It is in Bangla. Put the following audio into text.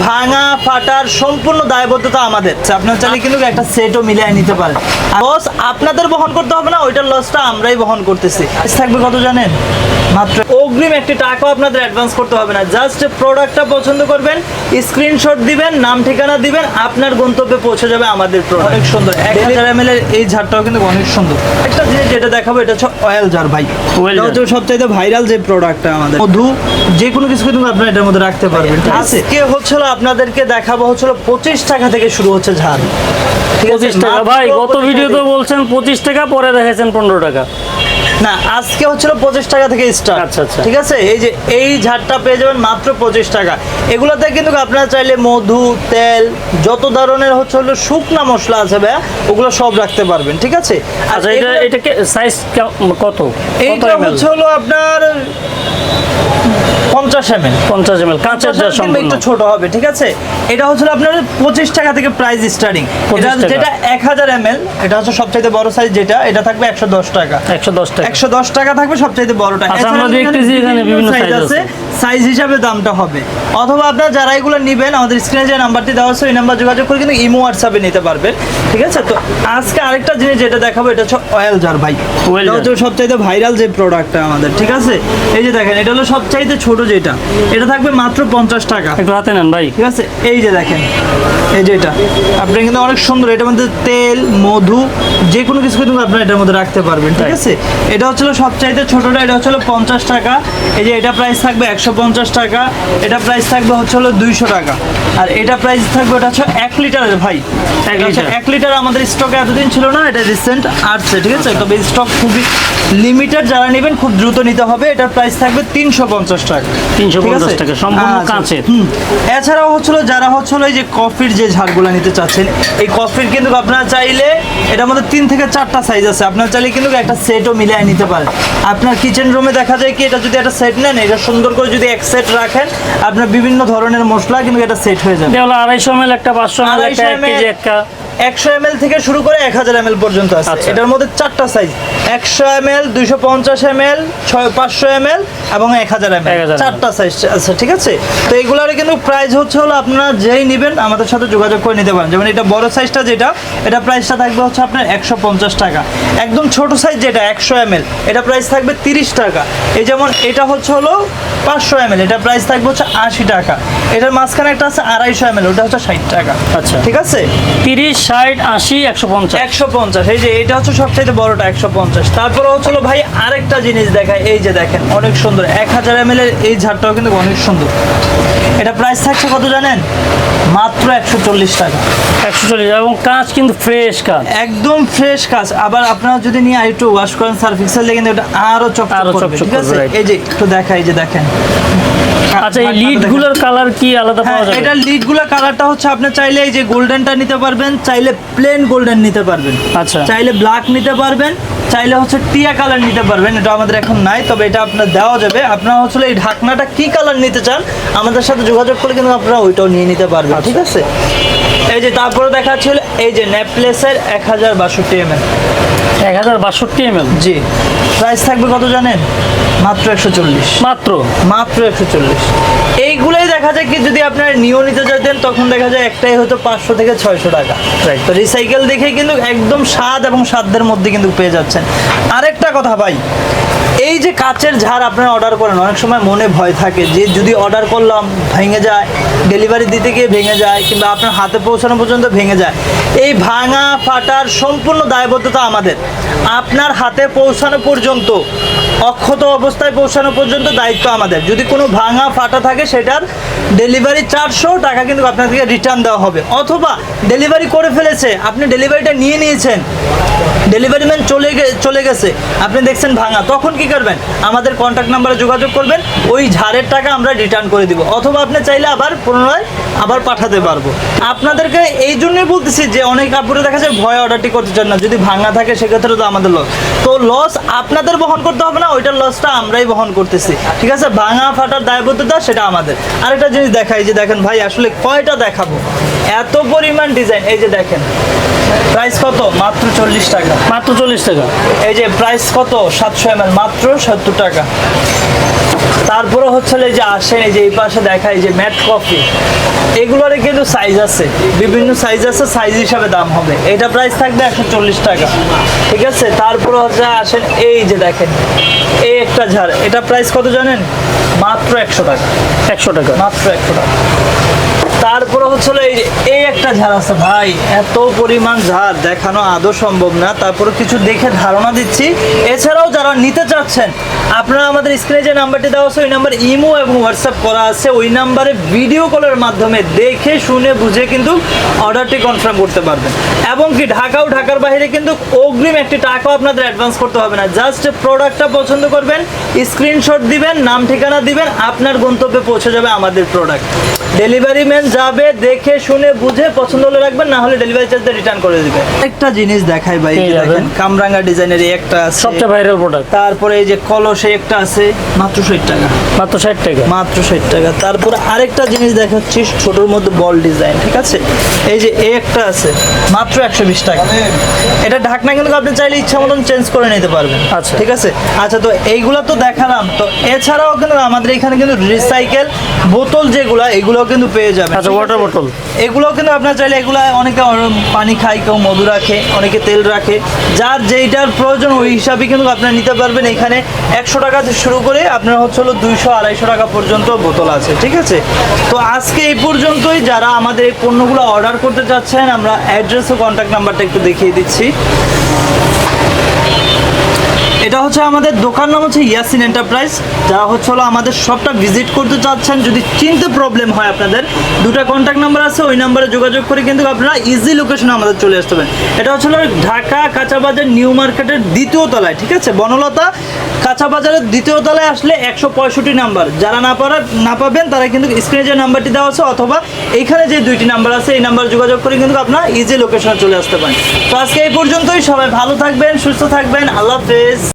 ভাঙা ফাটার সম্পূর্ণ দায়বদ্ধতা আমাদের। আপনার চাইলে কিন্তু একটা সেটও মিলিয়ে নিতে পারেন। লস আপনাদের বহন করতে হবে না ওইটার লসটা আমরাই বহন করতেছি। থাকবে কত জানেন? মাত্র অগ্রিম একটি টাকাও আপনাদের অ্যাডভান্স করতে হবে না। জাস্ট প্রোডাক্টটা পছন্দ করবেন স্ক্রিনশট দিবেন নাম ঠিকানা দিবেন আপনার গন্তব্যে পৌঁছে যাবে আমাদের প্রোডাক্ট অনেক সুন্দর। এক হাজার এম এর এই ঝাড়টাও কিন্তু অনেক সুন্দর। একটা জিনিস যেটা দেখাবো এটা হচ্ছে অয়েল জার ভাই। হচ্ছে সবচাইতে ভাইরাল যে প্রোডাক্টটা আমাদের। মধু যে কোনো কিছু কিন্তু আপনারা এটার মধ্যে রাখতে পারবেন। ঠিক আছে কে হচ্ছিল আপনাদেরকে দেখাবো হচ্ছিল পঁচিশ টাকা থেকে শুরু হচ্ছে আছে? পঁচিশ টাকা। ভাই গত 25 ভিডিওতে টাকা। বলছেন পঁচিশ টাকা পরে দেখাচ্ছেন পনেরো টাকা। না আজকে হচ্ছিল পঁচিশ টাকা থেকে স্টার্ট আচ্ছা, আচ্ছা। ঠিক আছে? এই যে এই ঝাড়টা পেয়ে যাবেন মাত্র পঁচিশ টাকা। এগুলোতে কিন্তু আপনারা চাইলে মধু তেল যত ধরনের হচ্ছে হলো শুকনা মশলা আছে ভাইয়া ওগুলো সব রাখতে পারবেন ঠিক আছে? আচ্ছা এটা এটাকে সাইজ কত? এইটা হচ্ছে হলো আপনার পঞ্চাশ এম এল পঞ্চাশ কাঁচের যা সম্পূর্ণ। একটু ছোট হবে ঠিক আছে? এটা হচ্ছে আপনার পঁচিশ টাকা থেকে প্রাইস স্টার্টিং এটা যেটা এক হাজার এম এল এটা হচ্ছে সবচাইতে বড় সাইজ যেটা এটা থাকবে একশো দশ টাকা। একশো দশ টাকা। একশো দশ টাকা থাকবে সবচাইতে বড়টা। আচ্ছা, এখানে বিভিন্ন size আছে। সাইজ হিসাবে দামটা হবে। অথবা আপনারা যারা এগুলো নেবেন আমাদের স্ক্রিনে যে নাম্বারটি দেওয়া আছে ওই নাম্বার যোগাযোগ করে কিন্তু ইমো হোয়াটসঅ্যাপে নিতে পারবেন। ঠিক আছে? তো আজকে আরেকটা জিনিস যেটা দেখাবো এটা হচ্ছে অয়েল জার ভাই। Jar। হচ্ছে সবচাইতে ভাইরাল যে প্রোডাক্টটা আমাদের ঠিক আছে? এই যে দেখেন এটা হলো সবচাইতে ছোট যেটা। এটা থাকবে মাত্র পঞ্চাশ টাকা। একটু হাতে নেন ভাই। ঠিক আছে? এই যে দেখেন এই যে এটা। আপনি কিন্তু অনেক সুন্দর এটার মধ্যে তেল মধু যে কোনো কিছু কিন্তু আপনার এটার মধ্যে রাখতে পারবেন ঠিক আছে? এটা হচ্ছিল সবচাইতে ছোটটা এটা হচ্ছিল পঞ্চাশ টাকা। এই যে এটা প্রাইস থাকবে একশো পঞ্চাশ টাকা। এটা প্রাইস থাকবে হচ্ছে হলো দুইশো টাকা। আর এটা প্রাইস থাকবে ওটা হচ্ছে এক লিটারের ভাই। এক লিটার। আমাদের স্টকে এতদিন ছিল না এটা রিসেন্ট আসছে ঠিক আছে? তবে স্টক খুবই লিমিটেড যারা নেবেন খুব দ্রুত নিতে হবে। এটার প্রাইস থাকবে তিনশো পঞ্চাশ টাকা। 350 ঠিক টাকা, সম্পূর্ণ। কাঁচের। এছাড়াও হচ্ছিল যারা হচ্ছিল এই যে কফির যে ঝাড়গুলো নিতে চাচ্ছেন এই কফির কিন্তু আপনারা চাইলে এটার মধ্যে তিন থেকে চারটা সাইজ আছে। আপনারা চাইলে কিন্তু একটা সেটও মিলিয়ে নিতে পারেন। আপনার কিচেন রুমে দেখা যায় কি এটা যদি একটা সেট নেন এটা সুন্দর করে যদি এক সেট রাখেন আপনার বিভিন্ন ধরনের মশলা কিন্তু এটা সেট হয়ে যাবে। আড়াইশো এম একটা পাঁচশো এম একটা। এক 250 কেজি একটা একশো এম থেকে শুরু করে এক হাজার এম পর্যন্ত আছে। আচ্ছা। এটার মধ্যে চারটা সাইজ একশো এম এল দুইশো পঞ্চাশ এম এল ছয় পাঁচশো এম এল এবং এক হাজার এম 1000 ml চারটা সাইজ আছে ঠিক আছে? তো এগুলোর কিন্তু প্রাইস হচ্ছে হলো আপনারা যেই নেবেন আমাদের সাথে যোগাযোগ করে নিতে পারেন। যেমন এটা বড় সাইজটা যেটা এটা প্রাইসটা থাকবে হচ্ছে আপনার একশো পঞ্চাশ টাকা। একদম ছোট সাইজ যেটা একশো এম এটা প্রাইস থাকবে তিরিশ টাকা। এই যেমন এটা হচ্ছে হলো পাঁচশো এম এটা প্রাইস থাকবে হচ্ছে আশি টাকা। এটার মাঝখানে একটা আছে আড়াইশো এম ওটা হচ্ছে ষাট টাকা। আচ্ছা। ঠিক আছে? তিরিশ ষাট আশি একশো পঞ্চাশ। একশো পঞ্চাশ। এই যে এটা হচ্ছে সবচাইতে বড়টা একশো পঞ্চাশ। তারপরে হচ্ছিল ভাই আরেকটা জিনিস দেখায় এই যে দেখেন অনেক সুন্দর। এক হাজার এম এই ঝাড়টাও কিন্তু অনেক সুন্দর। এটা প্রাইস থাকছে কত জানেন? মাত্র একশো চল্লিশ টাকা। একশো চল্লিশ এবং কাঁচ কিন্তু ফ্রেশ কাঁচ। একদম ফ্রেশ কাজ আবার আপনারা যদি নিয়ে আরেকটু ওয়াশ করেন সার্ফিক্সাল দিয়ে কিন্তু এটা আরও চকচক আরও করবে। ঠিক আছে? এই যে একটু দেখা এই যে দেখেন। আচ্ছা এই হাতটা লিড দেখেন। গুলোর কালার কি আলাদা হ্যাঁ পাওয়া যাবে? এটা লিডগুলা কালারটা হচ্ছে আপনি চাইলে এই যে গোল্ডেনটা নিতে পারবেন চাইলে প্লেন গোল্ডেন নিতে পারবেন। আচ্ছা। চাইলে ব্ল্যাক নিতে পারবেন চাইলে হচ্ছে টিয়া কালার নিতে পারবেন এটা আমাদের এখন নাই তবে এটা আপনার দেওয়া যাবে। আপনারা হচ্ছে এই ঢাকনাটা কি কালার নিতে চান আমাদের সাথে যোগাযোগ করলে কিন্তু আপনারা ওইটাও নিয়ে নিতে পারবেন ঠিক আছে? এই যে তারপরে দেখা ছিল এই যে নেপলেসের এক হাজার বাষট্টি এম এক হাজার বাষট্টি এম জি। প্রাইস থাকবে কত জানেন? মাত্র একশো চল্লিশ। মাত্র? মাত্র একশো চল্লিশ। এইগুলোই দেখা যায় কি যদি আপনার নিও নিতে চাইতেন তখন দেখা যায় একটাই হয়তো পাঁচশো থেকে ছয়শো টাকা। রাইট তো রিসাইকেল দেখে কিন্তু একদম স্বাদ এবং সাধ্যের মধ্যে কিন্তু পেয়ে যাচ্ছেন। আরেকটা কথা ভাই এই যে কাচের ঝাড় আপনারা অর্ডার করেন, অনেক সময় মনে ভয় থাকে যে যদি অর্ডার করলাম, ভেঙে যায় ডেলিভারি দিতে গিয়ে ভেঙে যায়, কিংবা আপনার হাতে পৌঁছানো পর্যন্ত ভেঙে যায়, এই ভাঙা, ফাটার সম্পূর্ণ দায়বদ্ধতা আমাদের। আপনার হাতে পৌঁছানো পর্যন্ত, অক্ষত অবস্থায় পৌঁছানো পর্যন্ত দায়িত্ব আমাদের। যদি কোনো ভাঙা, ফাটা থাকে, সেটার ডেলিভারি চারশো টাকা কিন্তু আপনাদেরকে রিটার্ন দেওয়া হবে। অথবা ডেলিভারি করে ফেলেছে, আপনি ডেলিভারিটা নিয়ে নিয়েছেন ডেলিভারি ম্যান চলে চলে গেছে, আপনি দেখছেন ভাঙা, তখন কি করবেন, আমাদের কন্ট্যাক্ট নাম্বারে যোগাযোগ করবেন, ওই ঝাড়ের টাকা আমরা রিটার্ন করে দিব। অথবা আপনি চাইলে আবার পুনরায় আবার পাঠাতে পারব। আপনাদেরকে এই জন্যই বলতেছি যে, অনেক কাপড়ে দেখা যায় ভয় অর্ডারটি করতে চান না। যদি ভাঙা থাকে, সেক্ষেত্রে তো আমাদের লস তো লস আপনাদের বহন করতে হবে না, ওইটার লসটা আমরাই বহন করতেছি। ঠিক আছে? ভাঙা, ফাটার দায়বদ্ধতা, সেটা আমাদের। আরেকটা জিনিস দেখাই যে, দেখেন ভাই, আসলে কয়টা দেখাবো? এত পরিমাণ ডিজাইন এই যে দেখেন প্রাইস কত? মাত্র চল্লিশ টাকা। মাত্র চল্লিশ টাকা। এই যে প্রাইস কত? সাতশো এম মাত্র সত্তর টাকা। তারপরে হচ্ছে এই যে আসেন এই যে এই পাশে দেখায় যে ম্যাট কফি এগুলোর কিন্তু সাইজ আছে। বিভিন্ন সাইজ আছে সাইজ হিসাবে দাম হবে। এটা প্রাইস থাকবে একশো চল্লিশ টাকা। ঠিক আছে? তারপরে হচ্ছে আসেন এই যে দেখেন এই একটা ঝাড়। এটা প্রাইস কত জানেন? মাত্র একশো টাকা। একশো টাকা। মাত্র একশো টাকা। তারপরে হচ্ছে এই এই একটা ঝাড় আছে ভাই, এত পরিমাণ ঝাড়, দেখানো আদৌ সম্ভব না। তারপরে কিছু দেখে ধারণা দিচ্ছি। এছাড়াও যারা নিতে চাচ্ছেন, আপনারা আমাদের স্ক্রিনে যে নাম্বারটি দেওয়া আছে, ওই নাম্বার ইমো এবং হোয়াটসঅ্যাপ করা আছে। ওই নাম্বারে ভিডিও কলের মাধ্যমে দেখে, শুনে, বুঝে কিন্তু অর্ডারটি কনফার্ম করতে পারবেন। এবং কি ঢাকা ও ঢাকার বাইরে কিন্তু অগ্রিম একটি টাকাও আপনাদের অ্যাডভান্স করতে হবে না। জাস্ট প্রোডাক্টটা পছন্দ করবেন, স্ক্রিনশট দিবেন, নাম ঠিকানা দিবেন, আপনার গন্তব্যে পৌঁছে যাবে আমাদের প্রোডাক্ট। ডেলিভারি ম্যান যাবে দেখে শুনে বুঝে পছন্দ হলে রাখবেন না হলে ডেলিভারি চার্জ রিটার্ন করে দিবে। একটা জিনিস দেখাই ভাই এই যে দেখেন কামরাঙ্গা ডিজাইনের একটা আছে। সবচেয়ে ভাইরাল প্রোডাক্ট তারপরে এই যে কলসে একটা আছে মাত্র ষাট টাকা। মাত্র ষাট টাকা? মাত্র ষাট টাকা। তারপরে আরেকটা জিনিস দেখাচ্ছি ছোটোর মধ্যে বল ডিজাইন ঠিক আছে? এই যে এই একটা আছে মাত্র একশো বিশ টাকা। এটা ঢাকনা কিন্তু আপনি চাইলে ইচ্ছা মতন চেঞ্জ করে নিতে পারবেন আচ্ছা। ঠিক আছে? আচ্ছা তো এইগুলা তো দেখালাম। তো এছাড়াও কিন্তু আমাদের এখানে কিন্তু রিসাইকেল বোতল যেগুলো এগুলোও কিন্তু পেয়ে যাবেন। আচ্ছা ওয়াটার? বোতল এগুলো কিন্তু আপনার চাইলে এগুলো অনেকে পানি খায় কেউ মধু রাখে অনেকে তেল রাখে। যার যেইটার প্রয়োজন ওই হিসাবে কিন্তু আপনারা নিতে পারবেন। এখানে একশো টাকা থেকে শুরু করে আপনার হচ্ছে হলো দুইশো আড়াইশো টাকা পর্যন্ত বোতল আছে ঠিক আছে? তো আজকে এই পর্যন্তই। যারা আমাদের এই পণ্যগুলো অর্ডার করতে চাচ্ছেন আমরা অ্যাড্রেস ও কন্ট্যাক্ট নাম্বারটা একটু দেখিয়ে দিচ্ছি। এটা হচ্ছে আমাদের দোকান নাম হচ্ছে ইয়াসিন এন্টারপ্রাইজ। যারা হচ্ছে হলো আমাদের শপটা ভিজিট করতে চাচ্ছেন, যদি চিনতে প্রবলেম হয় আপনাদের, দুটা কন্ট্যাক্ট নাম্বার আছে, ওই নাম্বারে যোগাযোগ করে কিন্তু আপনারা ইজি লোকেশনে আমাদের চলে আসতে পারেন। এটা হচ্ছে ঢাকা কাঁচাবাজার নিউ মার্কেটের দ্বিতীয় তলায়, ঠিক আছে? বনলতা কাঁচা বাজারের দ্বিতীয় তলায় আসলে একশো পঁয়ষট্টি নাম্বার যারা না পারা না পাবেন, তারা কিন্তু স্ক্রিনে যে নাম্বারটি দেওয়া আছে, অথবা এইখানে যে দুইটি নাম্বার আছে, এই নাম্বার যোগাযোগ করে কিন্তু আপনারা ইজি লোকেশনে চলে আসতে পারেন। তো আজকে এই পর্যন্তই, সবাই ভালো থাকবেন, সুস্থ থাকবেন, আল্লাহ হাফেজ।